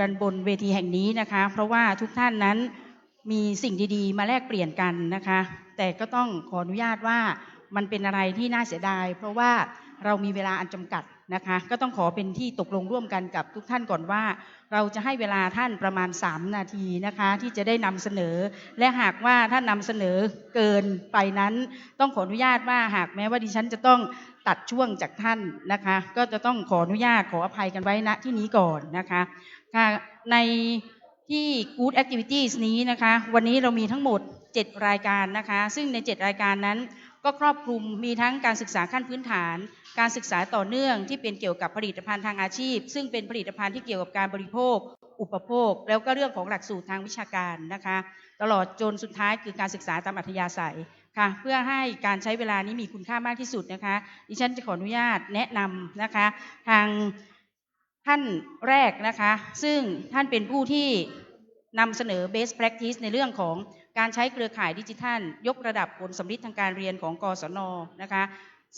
กันบนเวทีแห่งนี้นะคะ เพราะว่าทุกท่านนั้นมีสิ่งดีๆ มาแลกเปลี่ยนกันนะคะ แต่ก็ต้องขออนุญาตว่ามันเป็นอะไรที่น่าเสียดาย เพราะว่าเรามีเวลาอันจำกัดนะคะ ก็ต้องขอเป็นที่ตกลงร่วมกันกับทุกท่านก่อนว่า เราจะให้เวลาท่านประมาณ 3 นาทีนะคะ ที่จะได้นำเสนอ และหากว่าท่านนำเสนอเกินไปนั้น ต้องขออนุญาตว่าหากแม้ว่าดิฉันจะต้องตัดช่วงจากท่านนะคะ ก็จะต้องขออนุญาตขออภัยกันไว้ณที่นี้ก่อนนะคะ ค่ะในที่ Good Activities นี้นะคะ วันนี้เรามีทั้งหมด 7 รายการนะคะ ซึ่งใน 7 รายการนั้น ก็ครอบคลุมมีทั้งการศึกษาขั้นพื้นฐาน การศึกษาต่อเนื่องที่เป็นเกี่ยวกับผลิตภัณฑ์ทางอาชีพ ซึ่งเป็นผลิตภัณฑ์ที่เกี่ยวกับการบริโภค อุปโภค แล้วก็เรื่องของหลักสูตรทางวิชาการนะคะ ตลอดจนสุดท้ายคือการศึกษาตามอัธยาศัยค่ะเพื่อให้การใช้เวลานี้มีคุณค่ามากที่สุดนะคะ ดิฉันจะขออนุญาตแนะนำนะคะ ทาง ท่านแรกนะคะ ซึ่งท่านเป็นผู้ที่นำเสนอ best practice ในเรื่องของการใช้เครือข่ายดิจิทัล ยกระดับผลสำลิดทางการเรียนของกศนนะคะ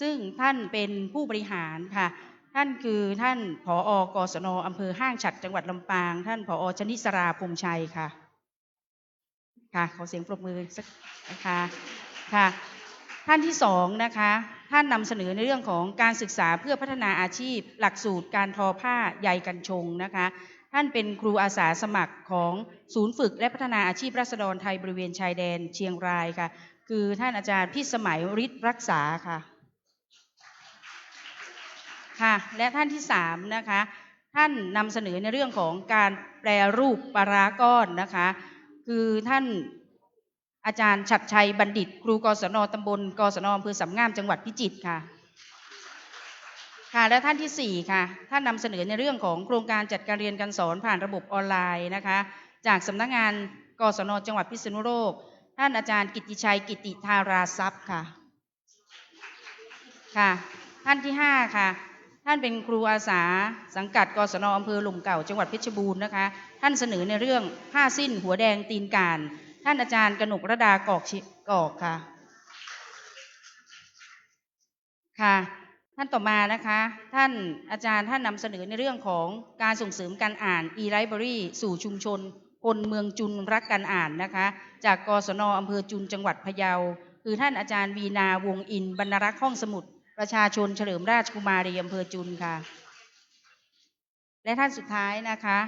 ซึ่งท่านเป็นผู้บริหารค่ะ ท่านคือท่านผออกศนอำเภอห้างฉัดจังหวัดลำปาง ท่านผอชนิสราพงชัยค่ะ ค่ะ ขอเสียงปรบมือสักนะคะค่ะ ท่านที่สองนะคะ ท่านนำเสนอในเรื่องของการศึกษาเพื่อพัฒนาอาชีพ หลักสูตรการทอผ้าใยกันชงนะคะท่านเป็นครูอาสาสมัครของศูนย์ฝึกและพัฒนาอาชีพรัษฎรไทยบริเวณชายแดนเชียงรายค่ะ คือท่านอาจารย์พิสมัยฤทธิ์รักษาค่ะค่ะและท่านที่สามนะคะท่านนำเสนอในเรื่องของการแปรรูปปลาร้าก้อนนะคะ คือท่าน อาจารย์ฉัดชัยบัณฑิต ครูกศนตำบลกศนอำเภอสำงามจังหวัดพิจิตรค่ะ ค่ะและท่านที่สี่ค่ะ ท่านนำเสนอในเรื่องของโครงการจัดการเรียนการสอนผ่านระบบออนไลน์นะคะ จากสำนักงานกศนจังหวัดพิษณุโลก ท่านอาจารย์กิติชัยกิติธาราทรัพย์ค่ะ ค่ะ ท่านที่ห้าค่ะท่านเป็นครูอาสาสังกัดกศนอำเภอหลุมเก่าจังหวัดเพชรบูรณ์นะคะ ท่านเสนอในเรื่องผ้าสิ้นหัวแดงตีนการ ท่านอาจารย์กนกระดากอกชิกอกค่ะ ค่ะ ท่านต่อมานะคะ ท่านอาจารย์ท่านนำเสนอในเรื่องของการส่งเสริมการอ่าน e-library สู่ชุมชน คนเมืองจุนรักการอ่านนะคะ จากกศนอำเภอจุนจังหวัดพะเยา คือท่านอาจารย์วีนาวงอินบรรรักษ์ห้องสมุดประชาชนเฉลิมราชกุมารีอำเภอจุนค่ะ และท่านสุดท้ายนะคะ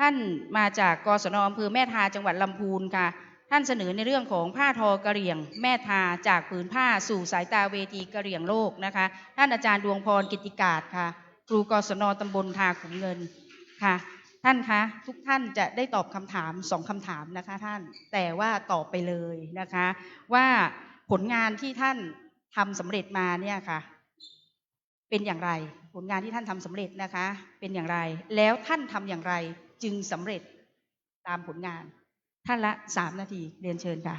ท่านมาจากกศนอำเภอแม่ทาจังหวัดลำพูนค่ะ ท่านเสนอในเรื่องของผ้าทอกระเหรี่ยง แม่ทาจากผืนผ้าสู่สายตาเวทีกระเหรี่ยงโลกนะคะ ท่านอาจารย์ดวงพรกิติกาศค่ะครูกศนตำบลทาขุมเงินค่ะ ท่านคะทุกท่านจะได้ตอบคำถามสองคำถามนะคะท่านแต่ว่าตอบไปเลยนะคะ ว่าผลงานที่ท่านทำสำเร็จมาเนี่ยค่ะ เป็นอย่างไร ผลงานที่ท่านทำสำเร็จนะคะ เป็นอย่างไร แล้วท่านทำอย่างไรจึงสำเร็จตามผลงาน ท่านละสามนาที เรียนเชิญค่ะ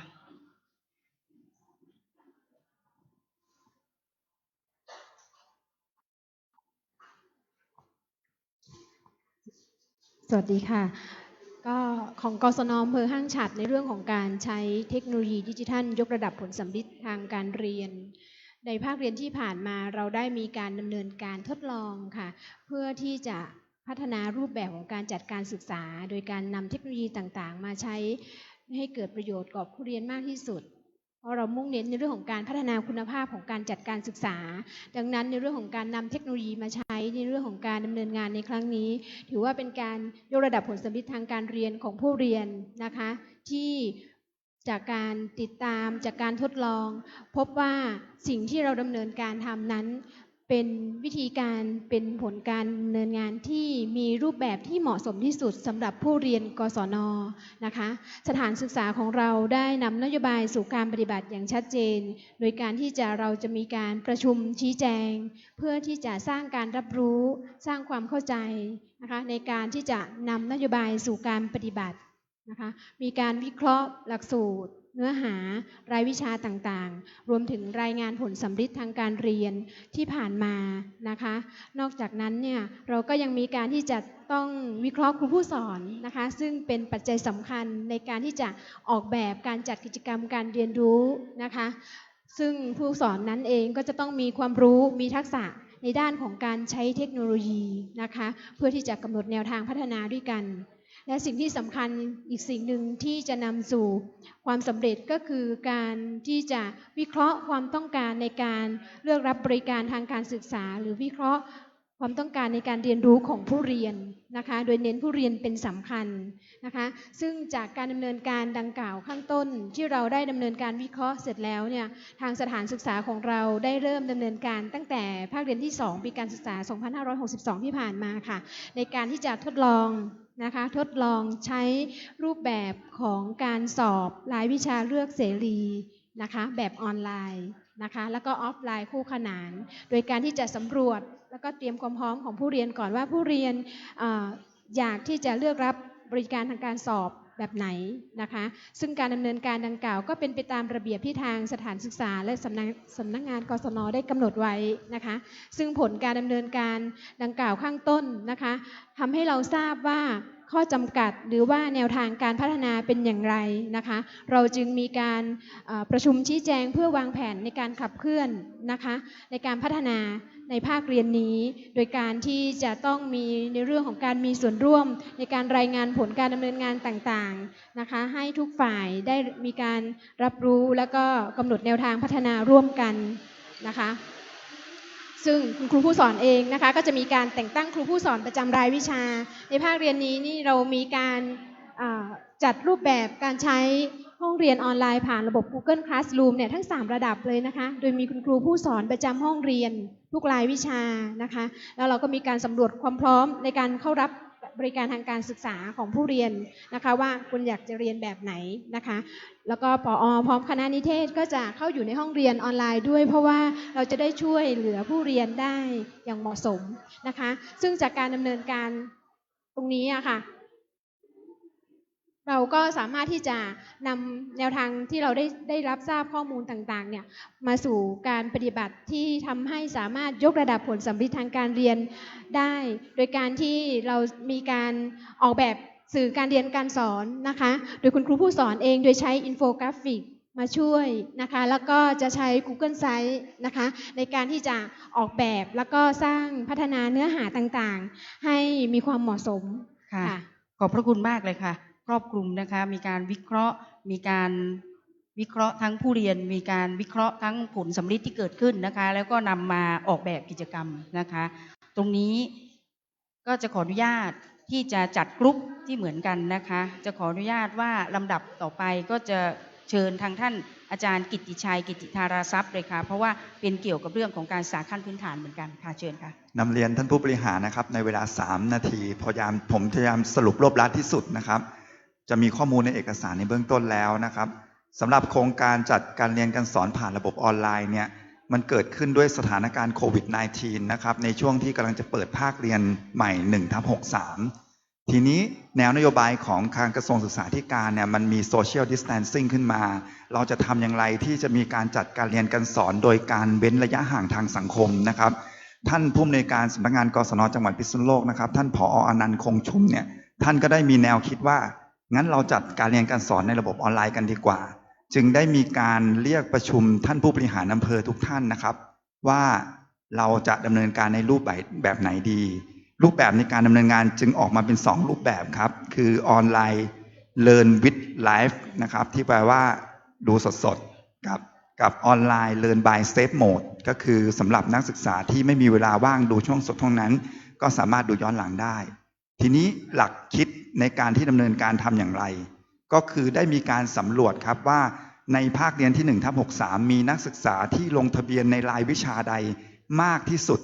สวัสดีค่ะ ก็ของกศนอำเภอห้างฉัดในเรื่องของการใช้เทคโนโลยีดิจิทัล ยกระดับผลสัมฤทธิ์ทางการเรียนในภาคเรียนที่ผ่านมาเราได้มีการดำเนินการทดลองค่ะ เพื่อที่จะ พัฒนารูปแบบของการจัดการศึกษา โดยการนำเทคโนโลยีต่างๆ มาใช้ให้เกิดประโยชน์กับผู้เรียนมากที่สุด เพราะเรามุ่งเน้นในเรื่องของการพัฒนาคุณภาพของการจัดการศึกษา ดังนั้นในเรื่องของการนำเทคโนโลยีมาใช้ในเรื่องของการดำเนินงานในครั้งนี้ ถือว่าเป็นการยกระดับผลสำลิทางการเรียนของผู้เรียนนะคะ ที่จากการติดตามจากการทดลอง พบว่าสิ่งที่เราดำเนินการทำนั้น เป็นวิธีการเป็นผลการดำเนินงานที่มีรูปแบบที่เหมาะสมที่สุดสำหรับผู้เรียนกศนนะคะ สถานศึกษาของเราได้นำนโยบายสู่การปฏิบัติอย่างชัดเจน โดยการที่จะเราจะมีการประชุมชี้แจง เพื่อที่จะสร้างการรับรู้สร้างความเข้าใจนะคะในการที่จะนำนโยบายสู่การปฏิบัตินะคะมีการวิเคราะห์หลักสูตร เนื้อหารายวิชาต่างๆ รวมถึงรายงานผลสำลิดทางการเรียนที่ผ่านมานะคะ นอกจากนั้นเนี่ยเราก็ยังมีการที่จะต้องวิเคราะห์ครูผู้สอนนะคะ ซึ่งเป็นปัจจัยสำคัญในการที่จะออกแบบการจัดกิจกรรมการเรียนรู้นะคะ ซึ่งผู้สอนนั้นเองก็จะต้องมีความรู้มีทักษะในด้านของการใช้เทคโนโลยีนะคะ เพื่อที่จะกำหนดแนวทางพัฒนาด้วยกัน และสิ่งที่สำคัญอีกสิ่งหนึ่งที่จะนำสู่ความสำเร็จก็คือการที่จะวิเคราะห์ความต้องการในการเลือกรับบริการทางการศึกษา หรือวิเคราะห์ความต้องการในการเรียนรู้ของผู้เรียนนะคะ โดยเน้นผู้เรียนเป็นสำคัญนะคะ ซึ่งจากการดำเนินการดังกล่าวข้างต้นที่เราได้ดำเนินการวิเคราะห์เสร็จแล้วเนี่ย ทางสถานศึกษาของเราได้เริ่มดำเนินการตั้งแต่ภาคเรียนที่ 2 ปีการศึกษา 2562 ที่ผ่านมาค่ะ ในการที่จะทดลอง นะคะทดลองใช้รูปแบบของการสอบรายวิชาเลือกเสรีนะคะแบบออนไลน์นะคะแล้วก็ออฟไลน์คู่ขนาน โดยการที่จะสำรวจแล้วก็เตรียมความพร้อมของผู้เรียนก่อนว่าผู้เรียนออยากที่จะเลือกรับบริการทางการสอบ แบบไหนนะคะ ซึ่งการดำเนินการดังกล่าวก็เป็นไปตามระเบียบที่ทางสถานศึกษา และสำนักสำนักงานกศนได้กำหนดไว้นะคะ ซึ่งผลการดำเนินการดังกล่าวข้างต้นนะคะทำให้เราทราบว่า ข้อจำกัดหรือว่าแนวทางการพัฒนาเป็นอย่างไรนะคะ เราจึงมีการประชุมชี้แจงเพื่อวางแผนในการขับเคลื่อนนะคะในการพัฒนาในภาคเรียนนี้ โดยการที่จะต้องมีในเรื่องของการมีส่วนร่วม ในการรายงานผลการดำเนินงานต่างๆนะคะ ให้ทุกฝ่ายได้มีการรับรู้แล้วก็กำหนดแนวทางพัฒนาร่วมกันนะคะ ซึ่งคุณครูผู้สอนเองนะคะก็จะมีการแต่งตั้งครูผู้สอนประจำรายวิชา ในภาคเรียนนี้นี่เรามีการจัดรูปแบบการใช้ห้องเรียนออนไลน์ผ่านระบบ Google Classroom เนี่ยทั้ง 3 ระดับเลยนะคะ โดยมีคุณครูผู้สอนประจำห้องเรียนทุกรายวิชานะคะ แล้วเราก็มีการสำรวจความพร้อมในการเข้ารับ บริการทางการศึกษาของผู้เรียนนะคะว่าคุณอยากจะเรียนแบบไหนนะคะ แล้วก็ปออพร้อมคณะนิเทศก็จะเข้าอยู่ในห้องเรียนออนไลน์ด้วย เพราะว่าเราจะได้ช่วยเหลือผู้เรียนได้อย่างเหมาะสมนะคะ ซึ่งจากการดำเนินการตรงนี้อะค่ะ เราก็สามารถที่จะนำแนวทางที่เราได้ได้รับทราบข้อมูลต่างๆเนี่ยมาสู่การปฏิบัติที่ทำให้สามารถยกระดับผลสัมฤทธิ์ทางการเรียนได้ โดยการที่เรามีการออกแบบสื่อการเรียนการสอนนะคะ โดยคุณครูผู้สอนเองโดยใช้อินโฟกราฟิกมาช่วยนะคะ แล้วก็จะใช้ Google Sites นะคะ ในการที่จะออกแบบแล้วก็สร้างพัฒนาเนื้อหาต่างๆ ให้มีความเหมาะสมค่ะค่ะขอบพระคุณมากเลยค่ะ ครอบคลุมนะคะ มีการวิเคราะห์ มีการวิเคราะห์ทั้งผู้เรียน มีการวิเคราะห์ทั้งผลสำลิดที่เกิดขึ้นนะคะ แล้วก็นำมาออกแบบกิจกรรมนะคะ ตรงนี้ก็จะขออนุญาตที่จะจัดกรุ๊ปที่เหมือนกันนะคะ จะขออนุญาตว่าลำดับต่อไปก็จะเชิญทางท่านอาจารย์กิติชัย กิติธาราทรัพย์เลยค่ะ เพราะว่าเป็นเกี่ยวกับเรื่องของการศึกษาขั้นพื้นฐานเหมือนกันค่ะเชิญค่ะนำเรียนท่านผู้บริหารนะครับในเวลา 3 นาทีพยายามผมพยายามสรุปรวบรัดที่สุดนะครับ จะมีข้อมูลในเอกสารในเบื้องต้นแล้วนะครับสำหรับโครงการจัดการเรียนการสอนผ่านระบบออนไลน์เนี่ยมันเกิดขึ้นด้วยสถานการณ์โควิด -19 นะครับในช่วงที่กำลังจะเปิดภาคเรียนใหม่1ทับ63 ทีนี้แนวนโยบายของทางกระทรวงศึกษาธิการเนี่ยมันมีโซเชียลดิส a ทนซิ่งขึ้นมา เราจะทำอย่างไรที่จะมีการจัดการเรียนการสอนโดยการเว้นระยะห่างทางสังคมนะครับ ท่านผู้อำนวยการสำนักงานกศนจังหวัดพิษณุโลกนะครับ ท่านผออนันต์คงชุมเนี่ยท่านก็ได้มีแนวคิดว่า งั้นเราจัดการเรียนการสอนในระบบออนไลน์กันดีกว่า จึงได้มีการเรียกประชุมท่านผู้บริหารอำเภอทุกท่านนะครับ ว่าเราจะดำเนินการในรูปแบบแบบไหนดี รูปแบบในการดำเนินงานจึงออกมาเป็น 2 รูปแบบครับ คือออนไลน์ Learn with Live นะครับ ที่แปลว่าดูสดๆกับกับออนไลน์ Learn by Safe Mode ก็คือสำหรับนักศึกษาที่ไม่มีเวลาว่างดูช่วงสดท่านั้น ก็สามารถดูย้อนหลังได้ ทีนี้หลักคิดในการที่ดำเนินการทำอย่างไร ก็คือได้มีการสำรวจครับว่าในภาคเรียนที่1ทับ63 มีนักศึกษาที่ลงทะเบียนในรายวิชาใดมากที่สุด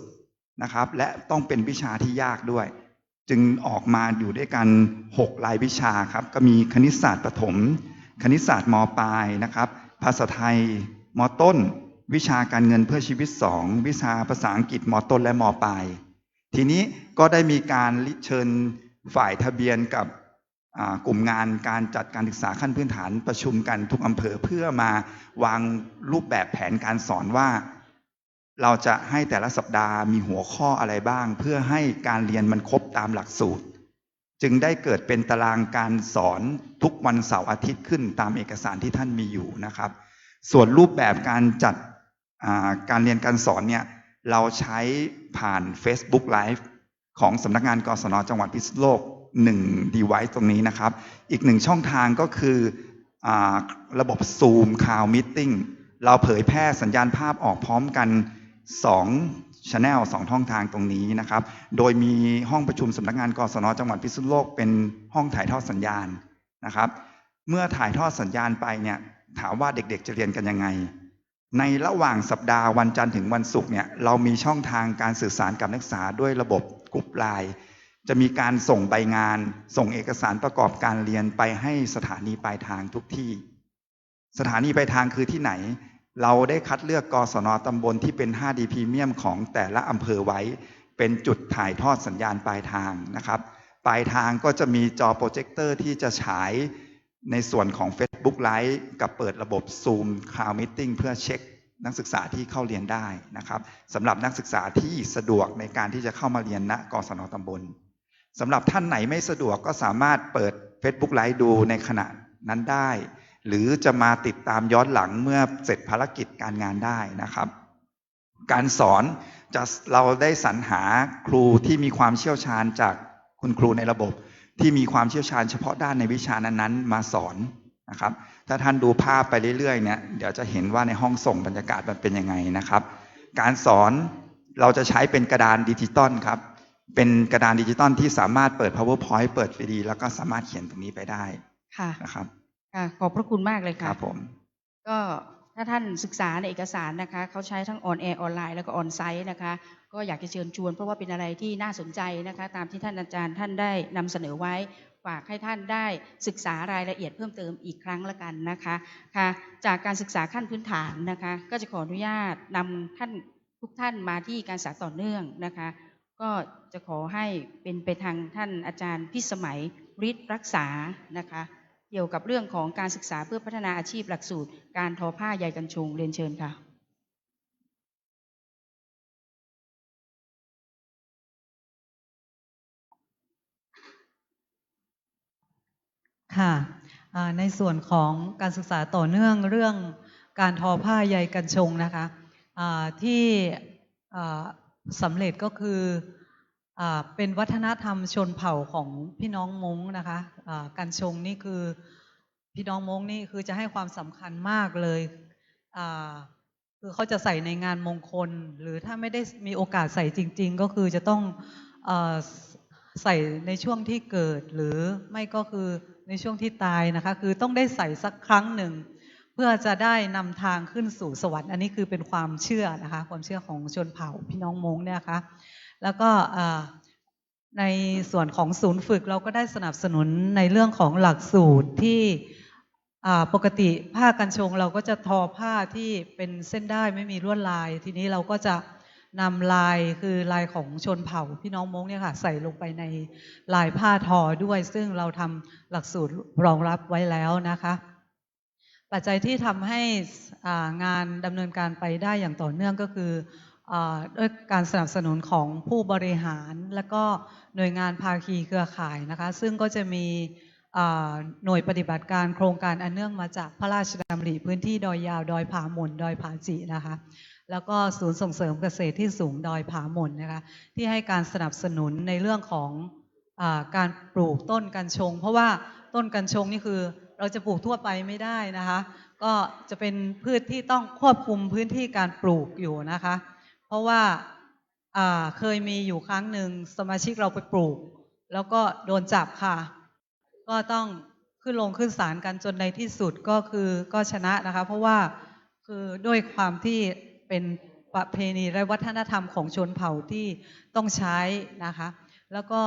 นะครับ และต้องเป็นวิชาที่ยากด้วย จึงออกมาอยู่ด้วยกัน 6 รายวิชาครับ ก็มีคณิตศาสตร์ประถม คณิตศาสตร์มปลายนะครับ ภาษาไทยมต้น วิชาการเงินเพื่อชีวิต 2 วิชาภาษาอังกฤษมต้นและมปลาย ทีนี้ก็ได้มีการเชิญฝ่ายทะเบียนกับกลุ่มงานการจัดการศึกษาขั้นพื้นฐานประชุมกันทุกอำเภอเพื่อมาวางรูปแบบแผนการสอนว่า เราจะให้แต่ละสัปดาห์มีหัวข้ออะไรบ้าง เพื่อให้การเรียนมันครบตามหลักสูตร จึงได้เกิดเป็นตารางการสอนทุกวันเสาร์อาทิตย์ขึ้นตามเอกสารที่ท่านมีอยู่นะครับ ส่วนรูปแบบการจัดการเรียนการสอนเนี่ย เราใช้ผ่าน Facebook Live ของสำนักงานกศนจังหวัดพิษณุโลก1 device ตรงนี้นะครับ อีกหนึ่งช่องทางก็คืออระบบ Zoom Cloud Meeting เราเผยแพร่สัญญาณภาพออกพร้อมกัน 2 Channel 2ช่องทางตรงนี้นะครับ โดยมีห้องประชุมสำนักงานกศนจังหวัดพิษณุโลกเป็นห้องถ่ายทอดสัญญาณนะครับ เมื่อถ่ายทอดสัญญาณไปเนี่ยถามว่าเด็กๆจะเรียนกันยังไง ในระหว่างสัปดาห์วันจันทร์ถึงวันศุกร์เนี่ยเรามีช่องทางการสื่อสารกับนักศึกษาด้วยระบบกรุ๊ปไลน์จะมีการส่งใบงาน ส่งเอกสารประกอบการเรียนไปให้สถานีปลายทางทุกที่ สถานีปลายทางคือที่ไหน เราได้คัดเลือกกศนตำบลที่เป็น 5D พรีเมียมของแต่ละอำเภอไว้ เป็นจุดถ่ายทอดสัญญาณปลายทางนะครับ ปลายทางก็จะมีจอโปรเจคเตอร์ที่จะฉายในส่วนของเฟ Facebook Live กับเปิดระบบ Zoom Cloud Meeting เพื่อเช็คนักศึกษาที่เข้าเรียนได้นะครับสำหรับนักศึกษาที่สะดวกในการที่จะเข้ามาเรียนณกศนตำบลสำหรับท่านไหนไม่สะดวกก็สามารถเปิด Facebook Live ดูในขณะนั้นได้ หรือจะมาติดตามย้อนหลังเมื่อเสร็จภารกิจการงานได้นะครับ การสอนจะเราได้สรรหาครูที่มีความเชี่ยวชาญจากคุณครูในระบบ ที่มีความเชี่ยวชาญเฉพาะด้านในวิชานั้นๆ มาสอน นะครับ ถ้าท่านดูภาพไปเรื่อยๆเนี่ยเดี๋ยวจะเห็นว่าในห้องส่งบรรยากาศมันเป็นยังไงนะครับ การสอนเราจะใช้เป็นกระดานดิจิตอลครับ เป็นกระดานดิจิตอลที่สามารถเปิด powerpoint เปิด 3D แล้วก็สามารถเขียนตรงนี้ไปได้ค่ะนะครับค่ะขอบพระคุณมากเลยคค่ะรับผมก็ถ้าท่านศึกษาในเอกสารนะคะเขาใช้ทั้งออนแอร์ออนไลน์แล้วก็ออนไซต์นะคะ ก็อยากจะเชิญชวนเพราะว่าเป็นอะไรที่น่าสนใจนะคะ ตามที่ท่านอาจารย์ท่านได้นำเสนอไว้ ฝากให้ท่านได้ศึกษารายละเอียดเพิ่มเติมอีกครั้งละกันนะคะค่ะจากการศึกษาขั้นพื้นฐานนะคะ ก็จะขออนุญาตนำท่านทุกท่านมาที่การศึกษาต่อเนื่องนะคะ ก็จะขอให้เป็นไปทางท่านอาจารย์พิสมัยฤทธิ์รักษานะคะ เกี่ยวกับเรื่องของการศึกษาเพื่อพัฒนาอาชีพหลักสูตร การทอผ้าใยกันชงเรียนเชิญค่ะ ค่ะในส่วนของการศึกษาต่อเนื่องเรื่องการทอผ้าใยกันชงนะคะที่สำเร็จก็คืออเป็นวัฒนธรรมชนเผ่าของพี่น้องมงนะคะอ่ากันชงนี่คือพี่น้องมงนี่คือจะให้ความสำคัญมากเลยคือเขาจะใส่ในงานมงคล หรือถ้าไม่ได้มีโอกาสใส่จริง ๆ ก็คือจะต้องอใส่ในช่วงที่เกิดหรือไม่ก็คือ ในช่วงที่ตายนะคะ คือต้องได้ใส่สักครั้งหนึ่ง เพื่อจะได้นำทางขึ้นสู่สวรรค์ อันนี้คือเป็นความเชื่อนะคะ ความเชื่อของชนเผ่าพี่น้องมงเนี่ยนะคะแล้วก็ในส่วนของศูนย์ฝึกเราก็ได้สนับสนุนในเรื่องของหลักสูตรที่ปกติผ้ากันชงเราก็จะทอผ้าที่เป็นเส้นได้ไม่มีลวดลาย ทีนี้เราก็จะ นำลายคือลายของชนเผ่าพี่น้องมงเนี่ยค่ะใส่ลงไปในลายผ้าทอด้วย ซึ่งเราทำหลักสูตรรองรับไว้แล้วนะคะ ปัจจัยที่ทำให้งานดำเนินการไปได้อย่างต่อเนื่องก็คืออด้วยการสนับสนุนของผู้บริหาร และก็หน่วยงานภาคีเครือข่ายนะคะ ซึ่งก็จะมีหน่วยปฏิบัติการโครงการอันเนื่องมาจากพระราชดำริพื้นที่ดอยยาว ดอยผาหม่นดอยผาจินะคะ แล้วก็ศูนย์ส่งเสริมเกษตรที่สูงดอยผาหม่นนะคะที่ให้การสนับสนุนในเรื่องของอการปลูกต้นกัญชง เพราะว่าต้นกัญชงนี่คือเราจะปลูกทั่วไปไม่ได้นะคะ ก็จะเป็นพืชที่ต้องควบคุมพื้นที่การปลูกอยู่นะคะ เพราะว่าเคยมีอยู่ครั้งหนึ่งสมาชิกเราไปปลูก แล้วก็โดนจับค่ะ ก็ต้องขึ้นลงขึ้นศาลกันจนในที่สุดก็คือก็ชนะนะคะ เพราะว่าคือด้วยความที่ เป็นประเพณีและวัฒนธรรมของชนเผ่าที่ต้องใช้นะคะ แล้วก็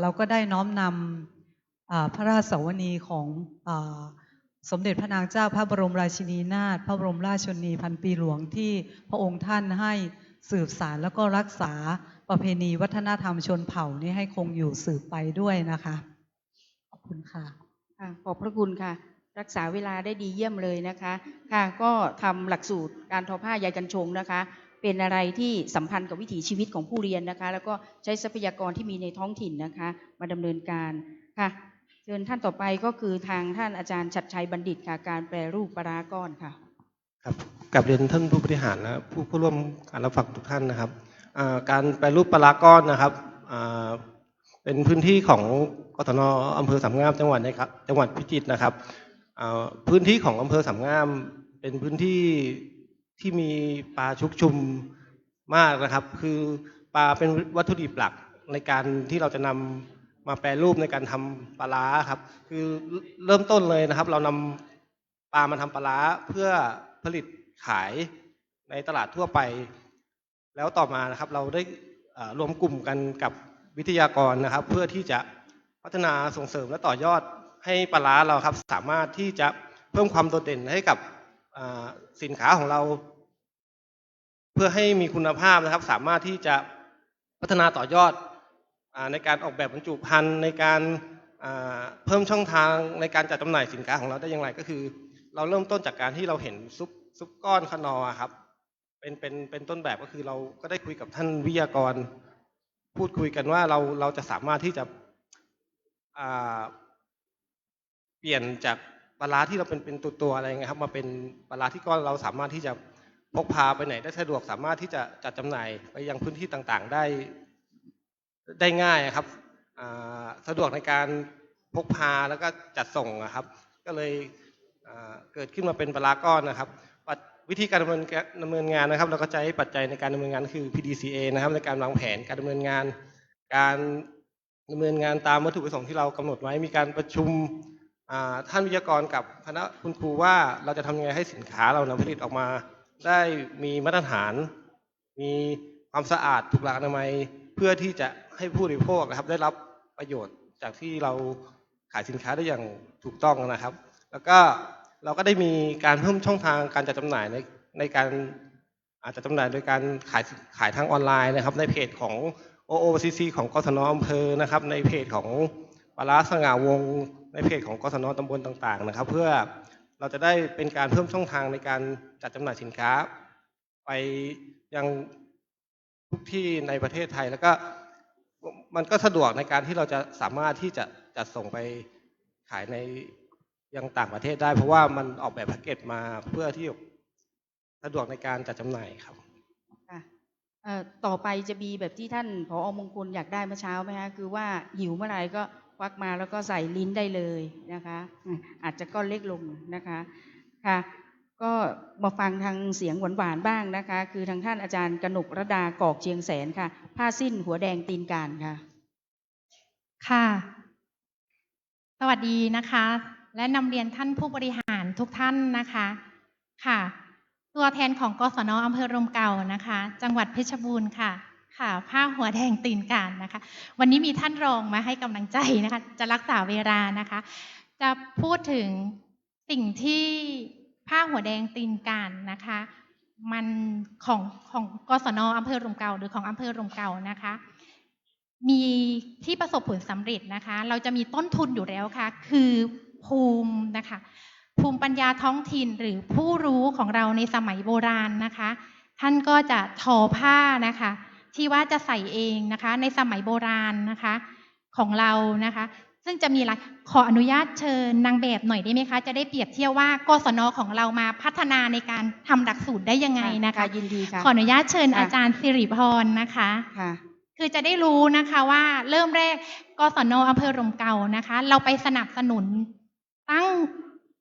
เราก็ได้น้อมนำพระราชสวนีของอสมเด็จพระนางเจ้าพระบรมราชินีนาถพระบรมราชชนีพันปีหลวงที่พระองค์ท่านให้สืบสารแล้วก็รักษาประเพณีวัฒนธรรมชนเผ่านี้ให้คงอยู่สืบไปด้วยนะคะ ขอบคุณค่ะ ขอบพระคุณค่ะ รักษาเวลาได้ดีเยี่ยมเลยนะคะค่ะก็ทำหลักสูตรการทอผ้าใยกันชงนะคะ เป็นอะไรที่สัมพันธ์กับวิถีชีวิตของผู้เรียนนะคะ แล้วก็ใช้ทรัพยากรที่มีในท้องถิ่นนะคะ มาดำเนินการค่ะเชิญท่านต่อไปก็คือทางท่านอาจารย์ชัดชัยบัณฑิตค่ะการแปรรูปปลาก้อนค่ะครับกับเรียนท่านผู้บริหารและผู้ผู้ร่วมการรับฟังทุกท่านนะครับอ่าการแปรรูปปลาก้อนนะครับอ่าเป็นพื้นที่ของกทนอำเภอสามงามจังหวัดนะครับจังหวัดพิจิตรนะครับ พื้นที่ของอำเภอสามงามเป็นพื้นที่ที่มีปลาชุกชุมมากนะครับ คือปลาเป็นวัตถุดิบหลักในการที่เราจะนำมาแปรรูปในการทำปลาร้าครับ คือเริ่มต้นเลยนะครับ เรานำปลามาทำปลาร้าเพื่อผลิตขายในตลาดทั่วไป แล้วต่อมานะครับ เราได้รวมกลุ่มกันกับวิทยากรนะครับ เพื่อที่จะพัฒนาส่งเสริมและต่อยอด ให้ปลาร้าเราครับสามารถที่จะเพิ่มความโดดเด่นให้กับสินค้าของเรา เพื่อให้มีคุณภาพนะครับ สามารถที่จะพัฒนาต่อยอดอในการออกแบบบรรจุภัณฑ์ในการเพิ่มช่องทางในการจัดจำหน่ายสินค้าของเราได้อย่างไรก็คือ เราเริ่มต้นจากการที่เราเห็นซุปซุปก้อนขนอครับ เป็นเป็นเป็นต้นแบบก็คือเราก็ได้คุยกับท่านวิทยากร พูดคุยกันว่าเราเราจะสามารถที่จะ เปลี่ยนจากปลาร้าที่เราเป็นเป็นตัวตัวๆอะไรเงี้ยครับมาเป็นปลาร้าที่ก้อนเราสามารถที่จะพกพาไปไหนได้สะดวกสามารถที่จะจัดจำหน่ายไปยังพื้นที่ต่างๆได้ได้ง่ายครับสะดวกในการพกพาแล้วก็จัดส่งนะครับ ก็เลยเกิดขึ้นมาเป็นปลาร้าก้อนนะครับวิธีการดำเนินดำเนินงานนะครับ เราก็ใช้ปัจจัยในการดำเนินงานคือ PDCA นะครับ ในการวางแผนการดำเนินงาน การดำเนินงานตามวัตถุประสงค์ที่เรากำหนดไว้มีการประชุม ท่านวิทยากรกับคณะคุณครูว่าเราจะทำยังไงให้สินค้าเรานำผลิตออกมา ได้มีมาตรฐาน มีความสะอาดถูกหลักอนามัยเพื่อที่จะให้ผู้บริโภคนะครับ ได้รับประโยชน์จากที่เราขายสินค้าได้อย่างถูกต้องนะครับ แล้วก็เราก็ได้มีการเพิ่มช่องทางการจัดจำหน่ายในในการอาจจะจำหน่ายโดยการขายขายทางออนไลน์นะครับ ในเพจของ OOCC ของกศนอำเภอนะครับ ในเพจของ ปลาร้าสง่าวงในเพจของกศนตำบลต่างๆนะครับ เพื่อเราจะได้เป็นการเพิ่มช่องทางในการจัดจำหน่ายสินค้า ไปยังทุกที่ในประเทศไทยแล้วก็มันก็สะดวกในการที่เราจะสามารถที่จะจัดส่งไปขายในยังต่างประเทศได้ เพราะว่ามันออกแบบแพ็กเกจมาเพื่อที่สะดวกในการจัดจำหน่ายครับค่ะต่อไปจะมีแบบที่ท่านผอมงคลอยากได้เมื่อเช้าไหมคะคือว่าหิวเมื่อไหร่ก็ ควักมาแล้วก็ใส่ลิ้นได้เลยนะคะ อาจจะก้อนเล็กลงนะคะค่ะก็มาฟังทางเสียงหวานๆบ้างนะคะ คือทางท่านอาจารย์กนกระดากอกเชียงแสนค่ะ ผ้าสิ้นหัวแดงตีนการค่ะ ค่ะ สวัสดีนะคะ และนำเรียนท่านผู้บริหารทุกท่านนะคะค่ะ ตัวแทนของกศนอำเภอรมเก่านะคะ จังหวัดเพชรบูรณ์ค่ะ ค่ะผ้าหัวแดงตีนการนะคะ วันนี้มีท่านรองมาให้กำลังใจนะคะ จะรักษาเวลานะคะ จะพูดถึงสิ่งที่ผ้าหัวแดงตีนการนะคะ มันของของกศนอำเภอรมเก่าหรือของอำเภอรมเก่านะคะ มีที่ประสบผลสำเร็จนะคะ เราจะมีต้นทุนอยู่แล้วค่ะ คือภูมินะคะ ภูมิปัญญาท้องถิ่นหรือผู้รู้ของเราในสมัยโบราณนะคะ ท่านก็จะทอผ้านะคะ ที่ว่าจะใส่เองนะคะ ในสมัยโบราณนะคะของเรานะคะ ซึ่งจะมีอะไรขออนุญาตเชิญนางแบบหน่อยได้ไหมคะ จะได้เปรียบเทียบว่ากศนของเรามาพัฒนาในการทำหลักสูตรได้ยังไงนะคะยินดีค่ะขออนุญาตเชิญค่ะอาจารย์สิริพรนะคะค่ะคือจะได้รู้นะคะว่าเริ่มแรกกศนอำเภอรมเก่านะคะ เราไปสนับสนุนตั้ง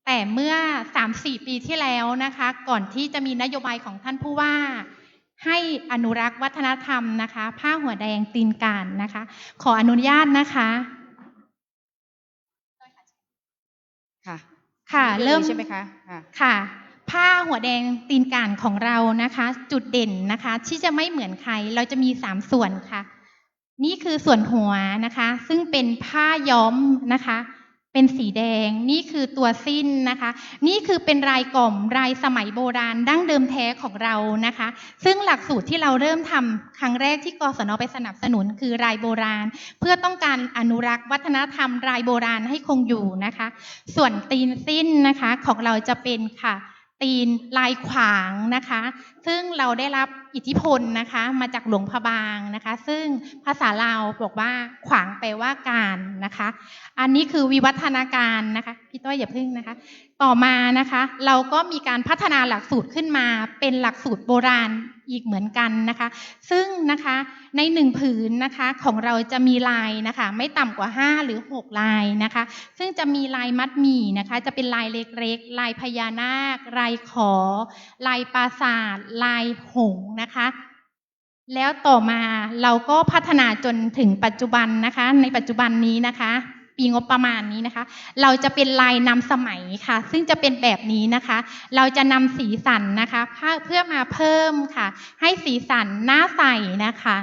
แต่เมื่อ 3-4 ปีที่แล้วนะคะ ก่อนที่จะมีนโยบายของท่านผู้ว่า ให้อนุรักษ์วัฒนธรรมนะคะ ผ้าหัวแดงตีนการนะคะ ขออนุญาตนะคะค่ะค่ะเริ่มใช่ไหมคะค่ะค่ะผ้าหัวแดงตีนก่านของเรานะคะ จุดเด่นนะคะ ที่จะไม่เหมือนใครเราจะมีสามส่วนค่ะ นี่คือส่วนหัวนะคะ ซึ่งเป็นผ้าย้อมนะคะ เป็นสีแดงนี่คือตัวสิ้นนะคะ นี่คือเป็นลายกล่อมลายสมัยโบราณดั้งเดิมแท้ของเรานะคะ ซึ่งหลักสูตรที่เราเริ่มทำครั้งแรกที่กศนไปสนับสนุนคือลายโบราณ เพื่อต้องการอนุรักษ์วัฒนธรรมลายโบราณให้คงอยู่นะคะ ส่วนตีนสิ้นนะคะของเราจะเป็นค่ะ ตีนลายขวางนะคะ ซึ่งเราได้รับอิทธิพลนะคะมาจากหลวงพะบางนะคะ ซึ่งภาษาลาวบอกว่าขวางแปลว่าการนะคะ อันนี้คือวิวัฒนาการนะคะ พี่ต้อยอย่าพึ่งนะคะ ต่อมานะคะ เราก็มีการพัฒนาหลักสูตรขึ้นมาเป็นหลักสูตรโบราณอีกเหมือนกันนะคะ ซึ่งนะคะในหนึ่งผืนนะคะของเราจะมีลายนะคะ ไม่ต่ำกว่า 5 หรือ 6 ลายนะคะ ซึ่งจะมีลายมัดหมี่นะคะ จะเป็นลายเล็กๆ ลายพญานาค ลายขอ ลายปราสาทลายหงนะคะแล้วต่อมาเราก็พัฒนาจนถึงปัจจุบันนะคะ ในปัจจุบันนี้นะคะ ปีงบประมาณนี้นะคะ เราจะเป็นลายนำสมัยค่ะ ซึ่งจะเป็นแบบนี้นะคะ เราจะนำสีสันนะคะเพื่อเพื่อมาเพิ่มค่ะ ให้สีสันน่าใสนะคะ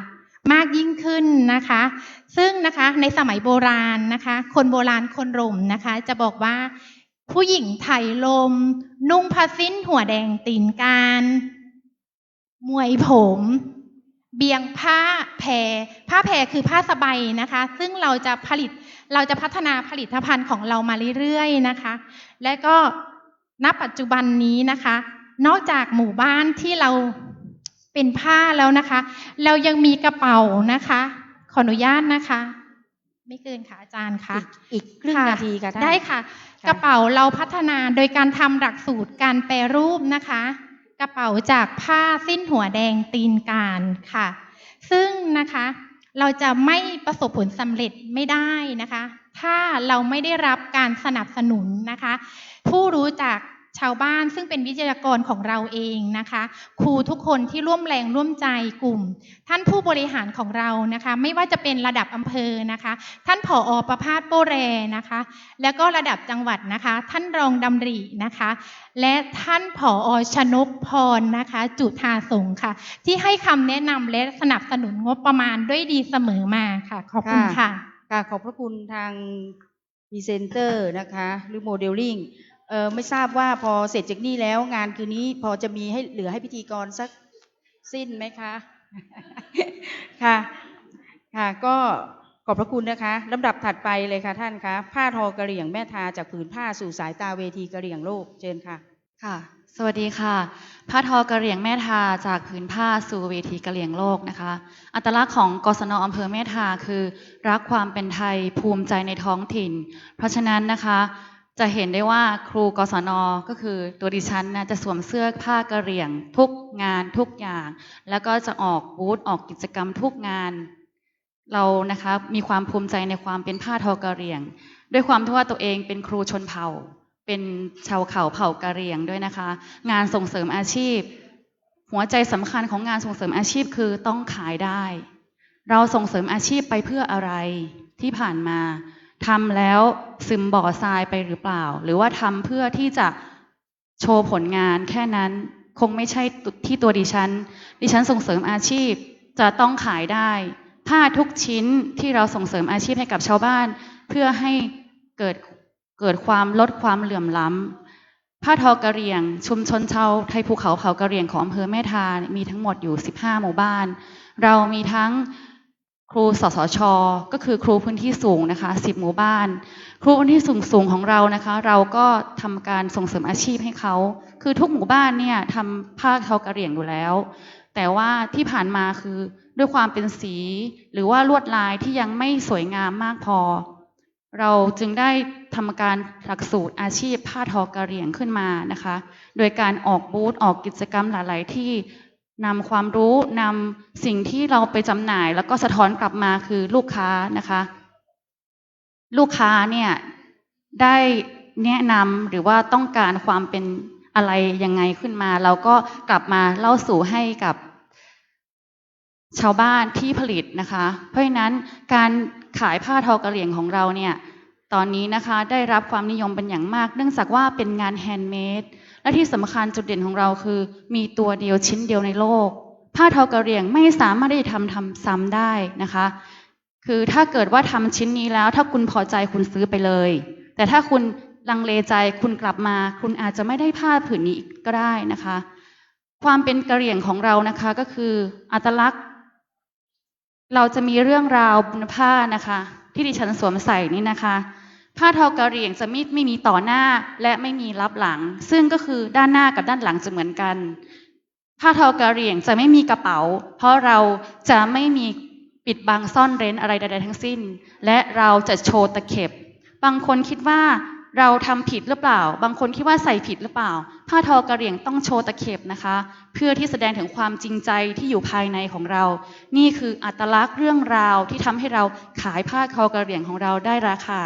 มากยิ่งขึ้นนะคะ ซึ่งนะคะในสมัยโบราณนะคะ คนโบราณคนรมนะคะ จะบอกว่าผู้หญิงไทยลม นุ่งผ้าสิ้นหัวแดงตีนการมวยผม เบียงผ้าแพรผ้าแพรคือผ้าสบายนะคะ ซึ่งเราจะผลิต เราจะพัฒนาผลิตภัณฑ์ของเรามาเรื่อยๆนะคะ และก็ณปัจจุบันนี้นะคะ นอกจากหมู่บ้านที่เราเป็นผ้าแล้วนะคะ เรายังมีกระเป๋านะคะ ขออนุญาตนะคะ ไม่เกินค่ะอาจารย์คะอีกอีกครึ่งนาทีค่ะท่านได้ค่ะค่ะ กระเป๋าเราพัฒนาโดยการทำหลักสูตรการแปรรูปนะคะ กระเป๋าจากผ้าสิ้นหัวแดงตีนการค่ะ ซึ่งนะคะ เราจะไม่ประสบผลสำเร็จไม่ได้นะคะ ถ้าเราไม่ได้รับการสนับสนุนนะคะ ผู้รู้จัก ชาวบ้านซึ่งเป็นวิทยากรของเราเองนะคะ ครูทุกคนที่ร่วมแรงร่วมใจกลุ่ม ท่านผู้บริหารของเรานะคะ ไม่ว่าจะเป็นระดับอำเภอนะคะ ท่านผอประภาสโปแรนะคะ แล้วก็ระดับจังหวัดนะคะ ท่านรองดำรินะคะ และท่านผอชนกพรนะคะ จุธาสงค่ะ ที่ให้คำแนะนำและสนับสนุนงบประมาณด้วยดีเสมอมาค่ะ ขอบคุณค่ะค่ะขอบพระคุณทางพรีเซนเตอร์นะคะ หรือโมเดลลิ่ง เออไม่ทราบว่าพอเสร็จจากนี่แล้วงานคืนนี้พอจะมีให้เหลือให้พิธีกรสักสิ้นไหมคะค่ะ ค่ะ ก็ขอบพระคุณนะคะลำดับถัดไปเลยค่ะท่านคะผ้าทอกระเหลี่ยงแม่ทาจากผืนผ้าสู่สายตาเวทีกระเหลี่ยงโลกเชิญค่ะ ค่ะ สวัสดีค่ะ ผ้าทอกระเหลี่ยงแม่ทาจากผืนผ้าสู่เวทีกระเหลี่ยงโลกนะคะ อัตลักษณ์ของกศนอำเภอแม่ทาคือ รักความเป็นไทยภูมิใจในท้องถิ่น เพราะฉะนั้นนะคะ จะเห็นได้ว่าครูกศนก็คือตัวดิฉันนะจะสวมเสื้อผ้ากระเหลี่ยง ทุกงานทุกอย่าง แล้วก็จะออกบูธออกกิจกรรมทุกงาน เรานะคะมีความภูมิใจในความเป็นผ้าทอกระเหลี่ยง ด้วยความที่ว่าตัวเองเป็นครูชนเผ่า เป็นชาวเขาเผ่ากระเหรี่ยงด้วยนะคะ งานส่งเสริมอาชีพ หัวใจสำคัญของงานส่งเสริมอาชีพคือต้องขายได้ เราส่งเสริมอาชีพไปเพื่ออะไรที่ผ่านมา ทำแล้วซึมบ่อทรายไปหรือเปล่า หรือว่าทำเพื่อที่จะโชว์ผลงานแค่นั้นคงไม่ใช่ที่ตัวดิฉัน ดิฉันส่งเสริมอาชีพจะต้องขายได้ ผ้าทุกชิ้นที่เราส่งเสริมอาชีพให้กับชาวบ้าน เพื่อให้เกิดเกิดความลดความเหลื่อมล้ำผ้าทอกระเรียง ชุมชนชาวไทยภูเขาเผ่ากระเรียงของอำเภอแม่ทา มีทั้งหมดอยู่ 15 หมู่บ้าน เรามีทั้ง ครูสสช ก็คือครูพื้นที่สูงนะคะ10หมู่บ้าน ครูพื้นที่สูงสูงของเรานะคะ เราก็ทำการส่งเสริมอาชีพให้เขาคือทุกหมู่บ้านเนี่ยทำผ้าทอกระเหรี่ยงอยู่แล้ว แต่ว่าที่ผ่านมาคือด้วยความเป็นสี หรือว่าลวดลายที่ยังไม่สวยงามมากพอ เราจึงได้ทำการหลักสูตรอาชีพผ้าทอกระเหรี่ยงขึ้นมานะคะ โดยการออกบูธออกกิจกรรมหลาย ๆ ที่ นำความรู้นำสิ่งที่เราไปจำหน่าย แล้วก็สะท้อนกลับมาคือลูกค้านะคะ ลูกค้าเนี่ยได้แนะนำหรือว่าต้องการความเป็นอะไรยังไงขึ้นมา เราก็กลับมาเล่าสู่ให้กับชาวบ้านที่ผลิตนะคะ เพราะฉะนั้นการขายผ้าทอกระเหลี่ยงของเราเนี่ย ตอนนี้นะคะได้รับความนิยมเป็นอย่างมาก เนื่องจากว่าเป็นงานแฮนด์เมด และที่สำคัญจุดเด่นของเราคือ มีตัวเดียวชิ้นเดียวในโลก ผ้าทอกระเหลี่ยงไม่สามารถที่จะทำทำซ้ำได้นะคะ คือถ้าเกิดว่าทำชิ้นนี้แล้ว ถ้าคุณพอใจคุณซื้อไปเลย แต่ถ้าคุณลังเลใจคุณกลับมา คุณอาจจะไม่ได้ผ้าผืนนี้อีกก็ได้นะคะ ความเป็นกระเหรี่ยงของเรานะคะก็คืออัตลักษณ์ เราจะมีเรื่องราวบนผ้านะคะ ที่ดิฉันสวมใส่นี่นะคะ ผ้าทอกะเหรี่ยงจะไม่ไม่มีต่อหน้าและไม่มีรับหลัง ซึ่งก็คือด้านหน้ากับด้านหลังจะเหมือนกัน ผ้าทอกะเหรี่ยงจะไม่มีกระเป๋า เพราะเราจะไม่มีปิดบังซ่อนเร้นอะไรใดๆทั้งสิ้น และเราจะโชว์ตะเข็บ บางคนคิดว่าเราทำผิดหรือเปล่า บางคนคิดว่าใส่ผิดหรือเปล่า ผ้าทอกระเหรี่ยงต้องโชว์ตะเข็บนะคะ เพื่อที่แสดงถึงความจริงใจที่อยู่ภายในของเรา นี่คืออัตลักษณ์เรื่องราวที่ทำให้เราขายผ้าทอกระเหรี่ยงของเราได้ราคา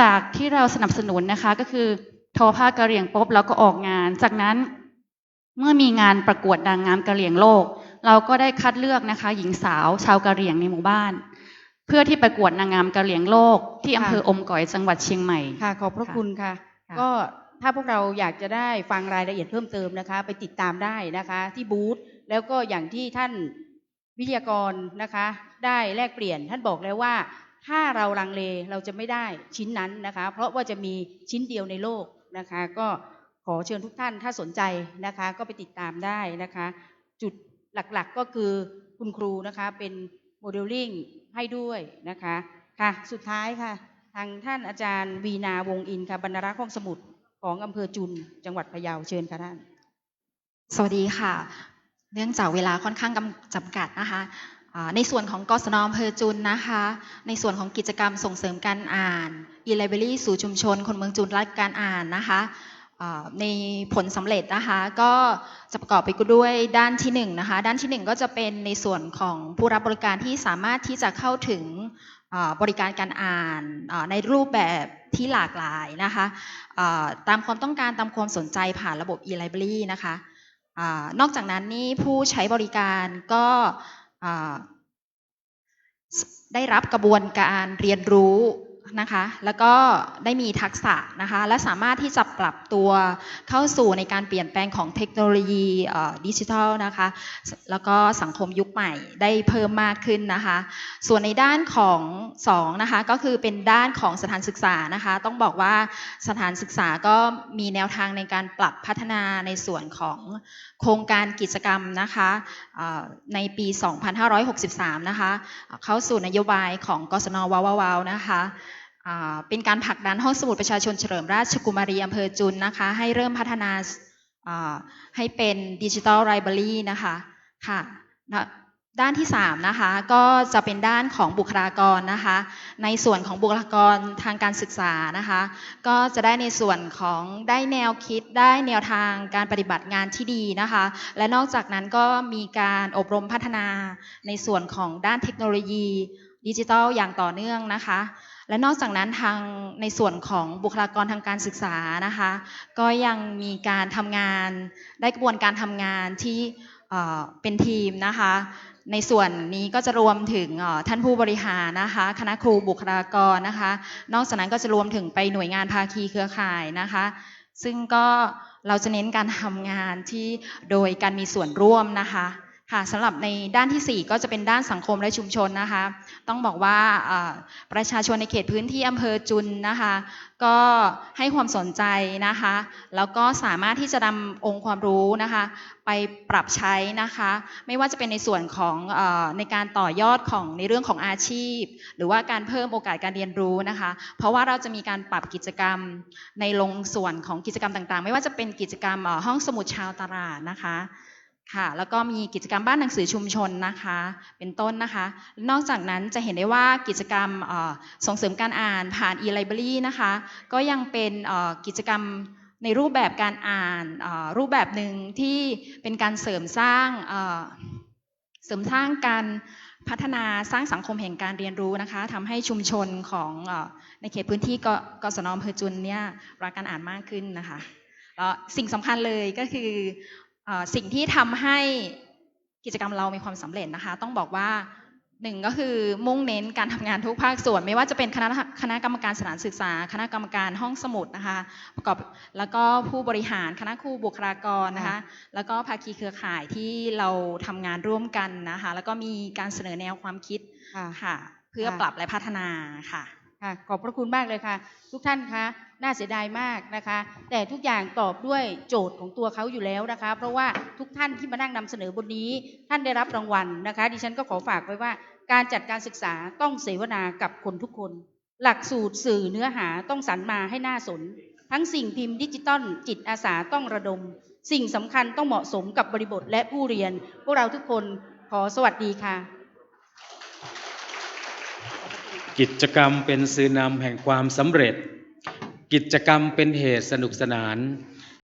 จากที่เราสนับสนุนนะคะ ก็คือทอผ้ากะเหรี่ยงปุ๊บแล้วก็ออกงาน จากนั้นเมื่อมีงานประกวดนางงามกะเหรี่ยงโลก เราก็ได้คัดเลือกนะคะ หญิงสาวชาวกะเหรี่ยงในหมู่บ้าน เพื่อที่ประกวดนางงามกะเหรี่ยงโลก ที่อำเภออมก๋อยจังหวัดเชียงใหม่ค่ะ ขอบพระคุณค่ะค่ะก็ถ้าพวกเราอยากจะได้ฟังรายละเอียดเพิ่มเติมนะคะ ไปติดตามได้นะคะ ที่บูธแล้วก็อย่างที่ท่านวิทยากรนะคะ ได้แลกเปลี่ยนท่านบอกแล้วว่า ถ้าเราลังเลเราจะไม่ได้ชิ้นนั้นนะคะ เพราะว่าจะมีชิ้นเดียวในโลกนะคะ ก็ขอเชิญทุกท่านถ้าสนใจนะคะ ก็ไปติดตามได้นะคะ จุดหลักๆก็คือคุณครูนะคะเป็นโมเดลลิ่งให้ด้วยนะคะค่ะสุดท้ายค่ะ ทางท่านอาจารย์วีนาวงอินค่ะบรรณารักษ์ห้องสมุดของอำเภอจุนจังหวัดพะเยาเชิญค่ะท่าน สวัสดีค่ะ เนื่องจากเวลาค่อนข้างจำกัดนะคะ ในส่วนของกศนอำเภอจุนนะคะ ในส่วนของกิจกรรมส่งเสริมการอ่าน e-library สู่ชุมชน คนเมืองจุนรักการอ่านนะคะในผลสำเร็จนะคะก็จะประกอบไปด้วยด้านที่หนึ่งนะคะด้านที่หนึ่งก็จะเป็นในส่วนของผู้รับบริการที่สามารถที่จะเข้าถึงบริการการอ่านในรูปแบบที่หลากหลายนะคะตามความต้องการตามความสนใจผ่านระบบ e-library นะคะอนอกจากนั้นนี่ผู้ใช้บริการก็ ได้รับกระบวนการเรียนรู้ นะคะ แล้วก็ได้มีทักษะนะคะ และสามารถที่จะปรับตัวเข้าสู่ในการเปลี่ยนแปลงของเทคโนโลยีดิจิทัลนะคะ แล้วก็สังคมยุคใหม่ได้เพิ่มมากขึ้นนะคะ ส่วนในด้านของสองนะคะก็คือเป็นด้านของสถานศึกษานะคะ ต้องบอกว่าสถานศึกษาก็มีแนวทางในการปรับพัฒนาในส่วนของโครงการกิจกรรมนะคะเอ่อในปี 2563 นะคะ เข้าสู่นโยบายของกศนวาวาวนะคะ เป็นการผลักดันห้องสมุดประชาชนเฉลิมราชกุมารีอำเภอจุนนะคะ ให้เริ่มพัฒนาให้เป็นดิจิทัลไ i บรารีนะคะค่ะนะด้านที่ 3 นะคะ ก็จะเป็นด้านของบุคลากรนะคะ ในส่วนของบุคลากรทางการศึกษานะคะ ก็จะได้ในส่วนของได้แนวคิดได้แนวทางการปฏิบัติงานที่ดีนะคะ และนอกจากนั้นก็มีการอบรมพัฒนาในส่วนของด้านเทคโนโลยีดิจิทัลอย่างต่อเนื่องนะคะ และนอกจากนั้นทางในส่วนของบุคลากรทางการศึกษานะคะ ก็ยังมีการทำงานได้กระบวนการทำงานที่เป็นทีมนะคะ ในส่วนนี้ก็จะรวมถึงท่านผู้บริหารนะคะ คณะครูบุคลากรนะคะ นอกจากนั้นก็จะรวมถึงไปหน่วยงานภาคีเครือข่ายนะคะ ซึ่งก็เราจะเน้นการทำงานที่โดยการมีส่วนร่วมนะคะ ค่ะสำหรับในด้านทีสี่ 4 ก็จะเป็นด้านสังคมและชุมชนนะคะ ต้องบอกว่าประชาชนในเขตพื้นที่อำเภอจุนนะคะ ก็ให้ความสนใจนะคะ แล้วก็สามารถที่จะนำองค์ความรู้นะคะ ไปปรับใช้นะคะ ไม่ว่าจะเป็นในส่วนของอในการต่อยอดของในเรื่องของอาชีพ หรือว่าการเพิ่มโอกาสการเรียนรู้นะคะ เพราะว่าเราจะมีการปรับกิจกรรมในลงส่วนของกิจกรรมต่างๆ ไม่ว่าจะเป็นกิจกรรมห้องสมุดชาวตลาดนะคะ ค่ะ แล้วก็มีกิจกรรมบ้านหนังสือชุมชนนะคะ เป็นต้นนะคะ นอกจากนั้นจะเห็นได้ว่ากิจกรรมส่งเสริมการอ่านผ่าน e-library นะคะ ก็ยังเป็นกิจกรรมในรูปแบบการอ่านรูปแบบหนึ่งที่เป็นการเสริมสร้างเสริมสร้างการพัฒนาสร้างสังคมแห่งการเรียนรู้นะคะทำให้ชุมชนของอในเขตพื้นที่กกศนอำเภอจุนเนี่ยรักการอ่านมากขึ้นนะคะแล้วสิ่งสำคัญเลยก็คือ สิ่งที่ทำให้กิจกรรมเรามีความสำเร็จนะคะ ต้องบอกว่าหนึ่งก็คือมุ่งเน้นการทำงานทุกภาคส่วน ไม่ว่าจะเป็นคณะคณะกรรมการสถานศึกษา คณะกรรมการห้องสมุดนะคะประกอบแล้วก็ผู้บริหารคณะครูบุคลากรนะคะ แล้วก็ภาคีเครือข่ายที่เราทำงานร่วมกันนะคะ แล้วก็มีการเสนอแนวความคิดค่ะค่ะเพื่อค่ะปรับและพัฒนาค่ะค่ะขอบพระคุณมากเลยค่ะ ทุกท่านคะ น่าเสียดายมากนะคะ แต่ทุกอย่างตอบด้วยโจทย์ของตัวเขาอยู่แล้วนะคะ เพราะว่าทุกท่านที่มานั่งนำเสนอบนนี้ ท่านได้รับรางวัลนะคะ ดิฉันก็ขอฝากไว้ว่า การจัดการศึกษาต้องเสวนากับคนทุกคน หลักสูตรสื่อเนื้อหาต้องสรรมาให้น่าสน ทั้งสิ่งพิมพ์ดิจิตอลจิตอาสาต้องระดม สิ่งสำคัญต้องเหมาะสมกับบริบทและผู้เรียน พวกเราทุกคนขอสวัสดีค่ะกิจกรรมเป็นสื่อนำแห่งความสำเร็จ กิจกรรมเป็นเหตุสนุกสนาน